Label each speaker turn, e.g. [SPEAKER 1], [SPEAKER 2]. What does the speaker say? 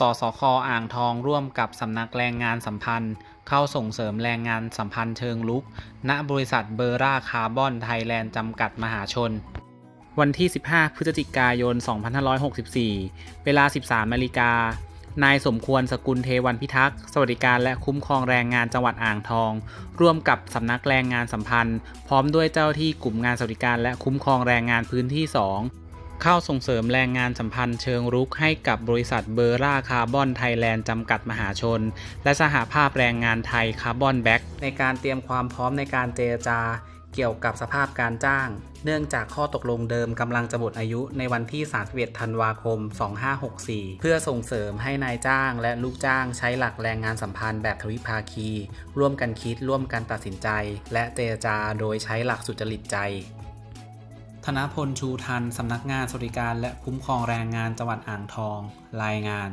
[SPEAKER 1] สสคอ่างทองร่วมกับสำนักแรงงานสัมพันธ์ เข้าส่งเสริมแรงงานสัมพันธ์เชิงลุก ณ บริษัทเบอร์ราคาร์บอนไทยแลนด์จำกัดมหาชน วันที่ 15 พฤศจิกายน 2564 เวลา 13นาฬิกานายสมควรสกุลเทวันพิทักษ์สวัสดิการและคุ้มครองแรงงานจังหวัดอ่างทอง ร่วมกับสำนักแรงงานสัมพันธ์ พร้อมด้วยเจ้าที่กลุ่มงานสวัสดิการและคุ้มครองแรงงานพื้นที่ 2 เข้าส่งเสริมแรงงานสัมพันธ์เชิงรุกให้กับบริษัทเบอร์ราคาร์บอนไทยแลนด์จำกัดมหาชน และสหภาพแรงงานไทยคาร์บอนแบ็กในการเตรียมความพร้อมในการเจรจา เกี่ยวกับสภาพการจ้าง เนื่องจากข้อตกลงเดิมกำลังจะหมดอายุในวันที่ 31 ธันวาคม 2564 เพื่อส่งเสริมให้นายจ้างและลูกจ้างใช้หลักแรงงานสัมพันธ์แบบทวิภาคี ร่วมกันคิดร่วมกันตัดสินใจ และเจรจาโดยใช้หลักสุจริตใจ ธนพลชูทัน สำนักงานสวัสดิการและคุ้มครองแรงงานจังหวัดอ่างทอง รายงาน